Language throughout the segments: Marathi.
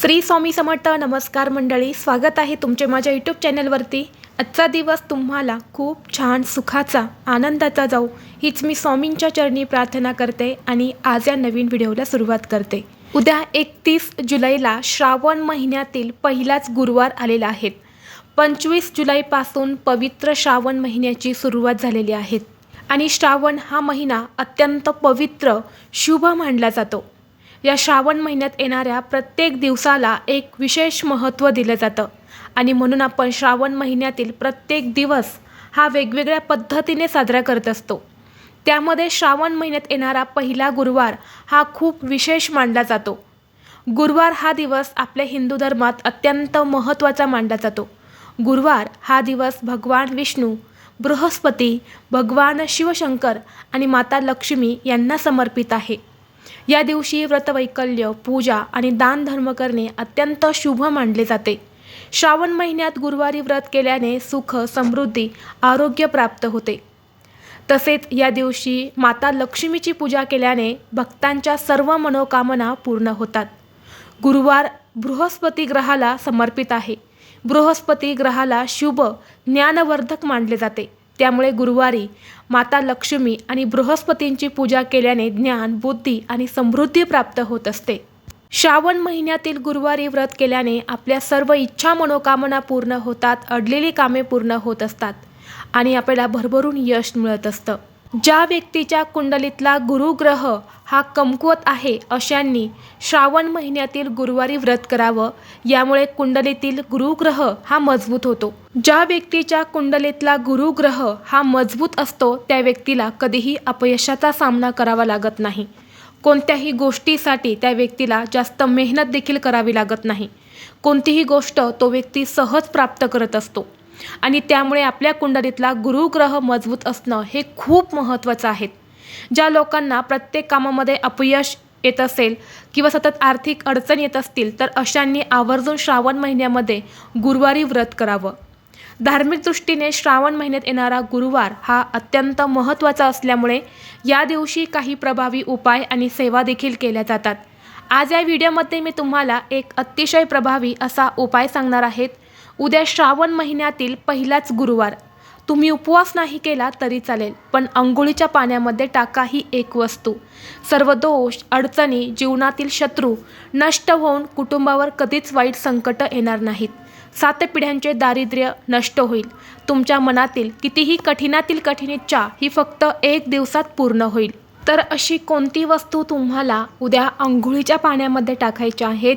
श्री स्वामी समर्थ नमस्कार मंडळी स्वागत आहे तुमचे माझ्या यूट्यूब चॅनलवरती आजचा दिवस तुम्हाला खूप छान सुखाचा आनंदाचा जाऊ हीच मी स्वामींच्या चरणी प्रार्थना करते आणि आज या नवीन व्हिडिओला सुरुवात करते. उद्या एकतीस जुलैला श्रावण महिन्यातील पहिलाच गुरुवार आलेला आहे. पंचवीस जुलैपासून पवित्र श्रावण महिन्याची सुरुवात झालेली आहे. आणि श्रावण हा महिना अत्यंत पवित्र शुभ मानला जातो. या श्रावण महिन्यात येणाऱ्या प्रत्येक दिवसाला एक विशेष महत्त्व दिलं जातं. आणि म्हणून आपण श्रावण महिन्यातील प्रत्येक दिवस हा वेगवेगळ्या पद्धतीने साजरा करत असतो. त्यामध्ये श्रावण महिन्यात येणारा पहिला गुरुवार हा खूप विशेष मानला जातो. गुरुवार हा दिवस आपल्या हिंदू धर्मात अत्यंत महत्त्वाचा मानला जातो. गुरुवार हा दिवस भगवान विष्णू बृहस्पती भगवान शिवशंकर आणि माता लक्ष्मी यांना समर्पित आहे. या दिवशी व्रतवैकल्य पूजा आणि दानधर्म करणे अत्यंत शुभ मानले जाते. श्रावण महिन्यात गुरुवारी व्रत केल्याने सुख समृद्धी आरोग्य प्राप्त होते. तसेच या दिवशी माता लक्ष्मीची पूजा केल्याने भक्तांच्या सर्व मनोकामना पूर्ण होतात. गुरुवार बृहस्पती ग्रहाला समर्पित आहे. बृहस्पती ग्रहाला शुभ ज्ञानवर्धक मानले जाते. त्यामुळे गुरुवारी माता लक्ष्मी आणि बृहस्पतींची पूजा केल्याने ज्ञान बुद्धी आणि समृद्धी प्राप्त होत असते. श्रावण महिन्यातील गुरुवारी व्रत केल्याने आपल्या सर्व इच्छा मनोकामना पूर्ण होतात अडलेली कामे पूर्ण होत असतात आणि आपल्याला भरभरून यश मिळत असतं. ज्या व्यक्तीच्या कुंडलीतला गुरुग्रह हा कमकुवत आहे अशांनी श्रावण महिन्यातील गुरुवारी व्रत करावं. यामुळे कुंडलीतील गुरुग्रह हा मजबूत होतो. ज्या व्यक्तीच्या कुंडलीतला गुरुग्रह हा मजबूत असतो त्या व्यक्तीला कधीही अपयशाचा सामना करावा लागत नाही. कोणत्याही गोष्टीसाठी त्या व्यक्तीला जास्त मेहनत देखील करावी लागत नाही. कोणतीही गोष्ट तो व्यक्ती सहज प्राप्त करत असतो. आणि त्यामुळे आपल्या कुंडलीतला गुरुग्रह मजबूत असणं हे खूप महत्त्वाचं आहे. ज्या लोकांना प्रत्येक कामामध्ये अपयश येत असेल किंवा सतत आर्थिक अडचण येत असतील तर अशांनी आवर्जून श्रावण महिन्यामध्ये गुरुवारी व्रत करावं. धार्मिक दृष्टीने श्रावण महिन्यात येणारा गुरुवार हा अत्यंत महत्त्वाचा असल्यामुळे या दिवशी काही प्रभावी उपाय आणि सेवा देखील केल्या जातात. आज या व्हिडिओमध्ये मी तुम्हाला एक अतिशय प्रभावी असा उपाय सांगणार आहेत उद्या श्रावण महिन्यातील पहिलाच गुरुवार. तुम्ही उपवास नाही केला तरी चालेल पण अंघोळीच्या पाण्यामध्ये टाका ही एक वस्तू. सर्व दोष अडचणी जीवनातील शत्रू नष्ट होऊन कुटुंबावर कधीच वाईट संकट येणार नाहीत. सात पिढ्यांचे दारिद्र्य नष्ट होईल. तुमच्या मनातील कितीही कठीणातील कठीण इच्छा ही फक्त एक दिवसात पूर्ण होईल. तर अशी कोणती वस्तू तुम्हाला उद्या अंघोळीच्या पाण्यामध्ये टाकायच्या आहेत?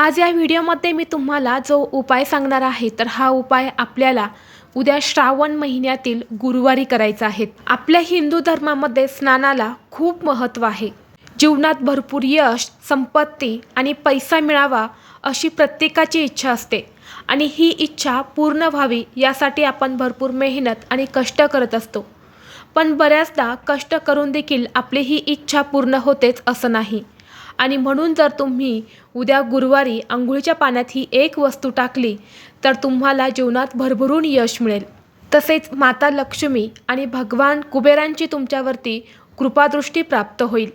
आज या व्हिडिओमध्ये मी तुम्हाला जो उपाय सांगणार आहे तर हा उपाय आपल्याला उद्या श्रावण महिन्यातील गुरुवारी करायचा आहे. आपल्या हिंदू धर्मामध्ये स्नानाला खूप महत्त्व आहे. जीवनात भरपूर यश संपत्ती आणि पैसा मिळावा अशी प्रत्येकाची इच्छा असते. आणि ही इच्छा पूर्ण व्हावी यासाठी आपण भरपूर मेहनत आणि कष्ट करत असतो. पण बऱ्याचदा कष्ट करून देखील आपली ही इच्छा पूर्ण होतेच असं नाही. आणि म्हणून जर तुम्ही उद्या गुरुवारी आंघोळीच्या पाण्यात ही एक वस्तू टाकली तर तुम्हाला जीवनात भरभरून यश मिळेल. तसेच माता लक्ष्मी आणि भगवान कुबेरांची तुमच्यावरती कृपादृष्टी प्राप्त होईल.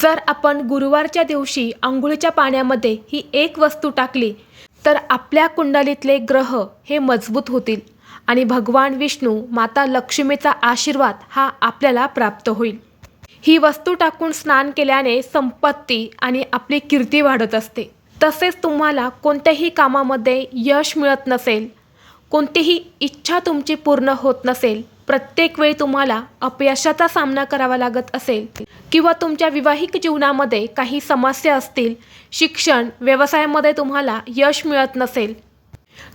जर आपण गुरुवारच्या दिवशी आंघोळीच्या पाण्यामध्ये ही एक वस्तू टाकली तर आपल्या कुंडलीतले ग्रह हे मजबूत होतील आणि भगवान विष्णू माता लक्ष्मीचा आशीर्वाद हा आपल्याला प्राप्त होईल. ही वस्तू टाकून स्नान केल्याने संपत्ती आणि आपली कीर्ती वाढत असते. तसेच तुम्हाला कोणत्याही कामामध्ये यश मिळत नसेल कोणतीही इच्छा तुमची पूर्ण होत नसेल प्रत्येक वेळी तुम्हाला अपयशाचा सामना करावा लागत असेल किंवा तुमच्या विवाहिक जीवनामध्ये काही समस्या असतील शिक्षण व्यवसायामध्ये तुम्हाला यश मिळत नसेल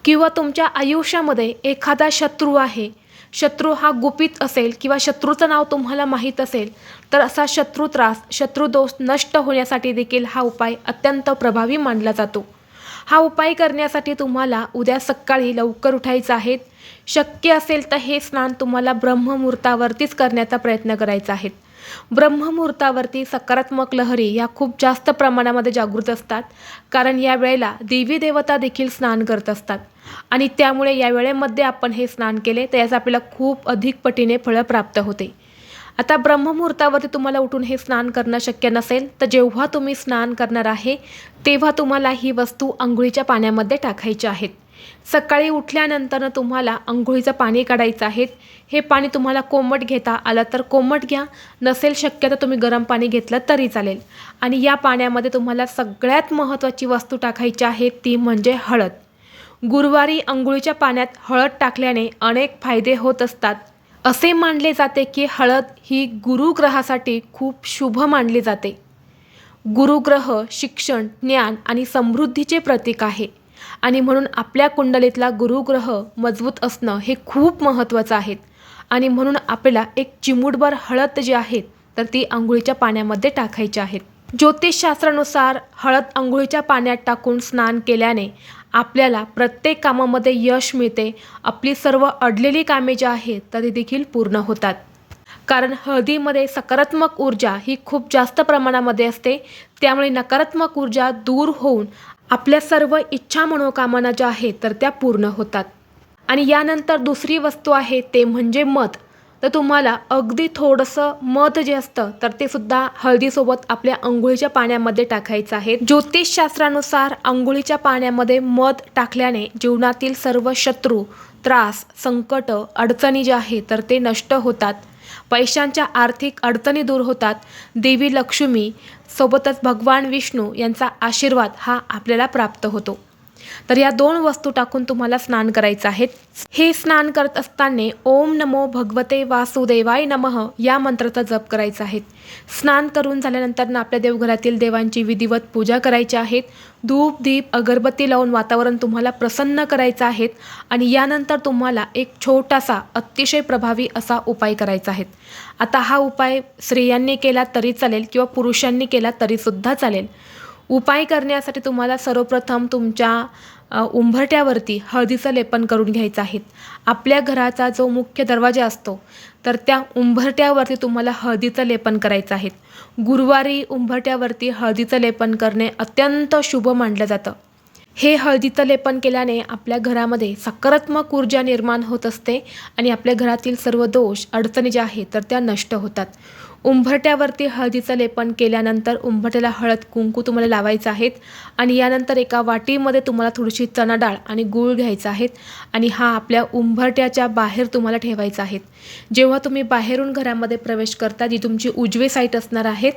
किंवा तुमच्या आयुष्यामध्ये एखादा शत्रू आहे शत्रू हा गुपित असेल किंवा शत्रूचं नाव तुम्हाला माहीत असेल तर असा शत्रू त्रास शत्रुदोष नष्ट होण्यासाठी देखील हा उपाय अत्यंत प्रभावी मानला जातो. हा उपाय करण्यासाठी तुम्हाला उद्या सकाळी लवकर उठायचं आहे. शक्य असेल तर हे स्नान तुम्हाला ब्रह्ममुहूर्तावरतीच करण्याचा प्रयत्न करायचा आहे. ब्रह्ममुहूर्तावरती सकारात्मक लहरी ह्या खूप जास्त प्रमाणामध्ये जागृत असतात. कारण या वेळेला देवी देवता देखील स्नान करत असतात. आणि त्यामुळे या वेळेमध्ये आपण हे स्नान केले तर याचा आपल्याला खूप अधिक पटीने फळं प्राप्त होते. आता ब्रह्ममुहूर्तावरती तुम्हाला उठून हे स्नान करणं शक्य नसेल तर जेव्हा तुम्ही स्नान करणार आहे तेव्हा तुम्हाला ही वस्तू आंघोळीच्या पाण्यामध्ये टाकायची आहेत. सकाळी उठल्यानंतर तुम्हाला आंघोळीचं पाणी काढायचं आहे हे पाणी तुम्हाला कोमट घेता आलं तर कोमट घ्या नसेल शक्य तर तुम्ही गरम पाणी घेतलं तरी चालेल. आणि या पाण्यामध्ये तुम्हाला सगळ्यात महत्त्वाची वस्तू टाकायची आहे ती म्हणजे हळद. गुरुवारी आंघोळीच्या पाण्यात हळद टाकल्याने अनेक फायदे होत असतात. असे मानले जाते की हळद ही गुरुग्रहासाठी खूप शुभ मानली जाते. गुरुग्रह शिक्षण ज्ञान आणि समृद्धीचे प्रतीक आहे आणि म्हणून आपल्या कुंडलीतला गुरुग्रह मजबूत असणं हे खूप महत्त्वाचं आहे आणि म्हणून आपल्याला एक चिमुटभर हळद जी आहे तर ती आंघोळीच्या पाण्यामध्ये टाकायची आहेत ज्योतिषशास्त्रानुसार हळद आंघोळीच्या पाण्यात टाकून स्नान केल्याने आपल्याला प्रत्येक कामामध्ये यश मिळते. आपली सर्व अडलेली कामे जी आहेत तर ती देखील पूर्ण होतात. कारण हळदीमध्ये सकारात्मक ऊर्जा ही खूप जास्त प्रमाणामध्ये असते. त्यामुळे नकारात्मक ऊर्जा दूर होऊन आपल्या सर्व इच्छा मनोकामना ज्या आहेत तर त्या पूर्ण होतात. आणि यानंतर दुसरी वस्तू आहे ते म्हणजे मध तर तुम्हाला अगदी थोडंसं मध जे असतं तर ते सुद्धा हळदीसोबत आपल्या अंघोळीच्या पाण्यामध्ये टाकायचं आहे. ज्योतिषशास्त्रानुसार अंघोळीच्या पाण्यामध्ये मध टाकल्याने जीवनातील सर्व शत्रू त्रास संकट अडचणी ज्या आहेत तर ते नष्ट होतात. पैशांच्या आर्थिक अडचणी दूर होतात. देवी लक्ष्मी सोबतच भगवान विष्णू यांचा आशीर्वाद हा आपल्याला प्राप्त होतो. तर या दोन वस्तू टाकून तुम्हाला स्नान करायचं आहे. हे स्नान करत असताना ओम नमो भगवते वासुदेवाय नमः या मंत्राचा जप करायचा आहे. स्नान करून झाल्यानंतर ना आपल्या देवघरातील देवांची विधिवत पूजा करायची आहेत धूप दीप अगरबत्ती लावून वातावरण तुम्हाला प्रसन्न करायचं आहे आणि यानंतर तुम्हाला एक छोटासा अतिशय प्रभावी असा उपाय करायचा आहे. आता हा उपाय स्त्रियांनी केला तरी चालेल किंवा पुरुषांनी केला तरीसुद्धा चालेल. उपाय करण्यासाठी तुम्हाला सर्वप्रथम तुमच्या अ, उंबरट्यावरती हळदीचं लेपन करून घ्यायचं आहे. आपल्या घराचा जो मुख्य दरवाजा असतो तर त्या उंबरट्यावरती तुम्हाला हळदीचं लेपन करायचं आहे. गुरुवारी उंबरट्यावरती हळदीचं लेपन करणे अत्यंत शुभ मानलं जातं. हे हळदीचं लेपन केल्याने आपल्या घरामध्ये सकारात्मक ऊर्जा निर्माण होत असते आणि आपल्या घरातील सर्व दोष अडचणी ज्या आहेत तर त्या नष्ट होतात. उंबरट्यावरती हळदीचं लेपन केल्यानंतर उंबरट्याला हळद कुंकू तुम्हाला लावायचं आहेत आणि यानंतर एका वाटीमध्ये तुम्हाला थोडीशी चणा डाळ आणि गूळ घ्यायचा आहेत आणि हा आपल्या उंबरट्याच्या बाहेर तुम्हाला ठेवायचा आहेत. जेव्हा तुम्ही बाहेरून घरामध्ये प्रवेश करता जी तुमची उजवी साईट असणार आहेत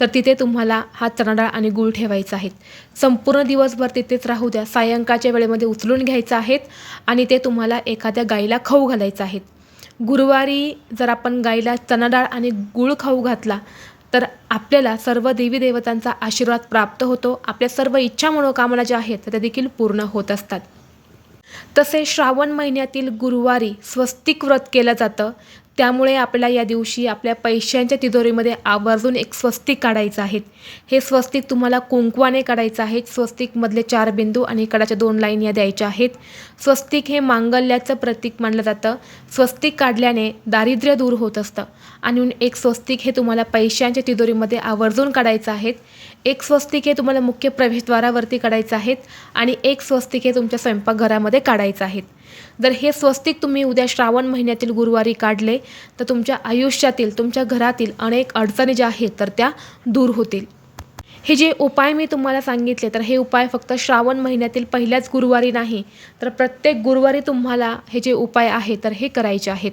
तर तिथे तुम्हाला हा चणा डाळ आणि गूळ ठेवायचा आहेत. संपूर्ण दिवसभर तिथेच राहू द्या. सायंकाळच्या वेळेमध्ये उचलून घ्यायचं आहेत आणि ते तुम्हाला एखाद्या गाईला खाऊ घालायचं आहेत. गुरुवारी जर आपण गाईला चणा डाळ आणि गूळ खाऊ घातला तर आपल्याला सर्व देवी देवतांचा आशीर्वाद प्राप्त होतो. आपल्या सर्व इच्छा मनोकामना ज्या आहेत त्या देखील पूर्ण होत असतात. तसे श्रावण महिन्यातील गुरुवारी स्वस्तिक व्रत केलं जातं. त्यामुळे आपल्याला या दिवशी आपल्या पैशांच्या तिजोरीमध्ये आवर्जून एक स्वस्तिक काढायचं आहे. हे स्वस्तिक तुम्हाला कुंकवाने काढायचं आहे. स्वस्तिकमधले चार बिंदू आणि कडाच्या दोन लाईन या द्यायच्या आहेत. स्वस्तिक हे मांगल्याचं प्रतीक मानलं जातं. स्वस्तिक काढल्याने दारिद्र्य दूर होत असतं. आणि एक स्वस्तिक हे तुम्हाला पैशांच्या तिजोरीमध्ये आवर्जून काढायचं आहेत एक स्वस्तिक हे तुम्हाला मुख्य प्रवेशद्वारावरती काढायचं आहेत आणि एक स्वस्तिक हे तुमच्या स्वयंपाकघरामध्ये काढायचं आहेत. जर हे स्वस्तिक तुम्ही उद्या श्रावण महिन्यातील गुरुवारी काढले तर तुमच्या आयुष्यातील तुमच्या घरातील अनेक अडचणी ज्या आहेत तर त्या दूर होतील. हे जे उपाय मी तुम्हाला सांगितले तर हे उपाय फक्त श्रावण महिन्यातील पहिल्याच गुरुवारी नाही तर प्रत्येक गुरुवारी तुम्हाला हे जे उपाय आहे तर हे करायचे आहेत.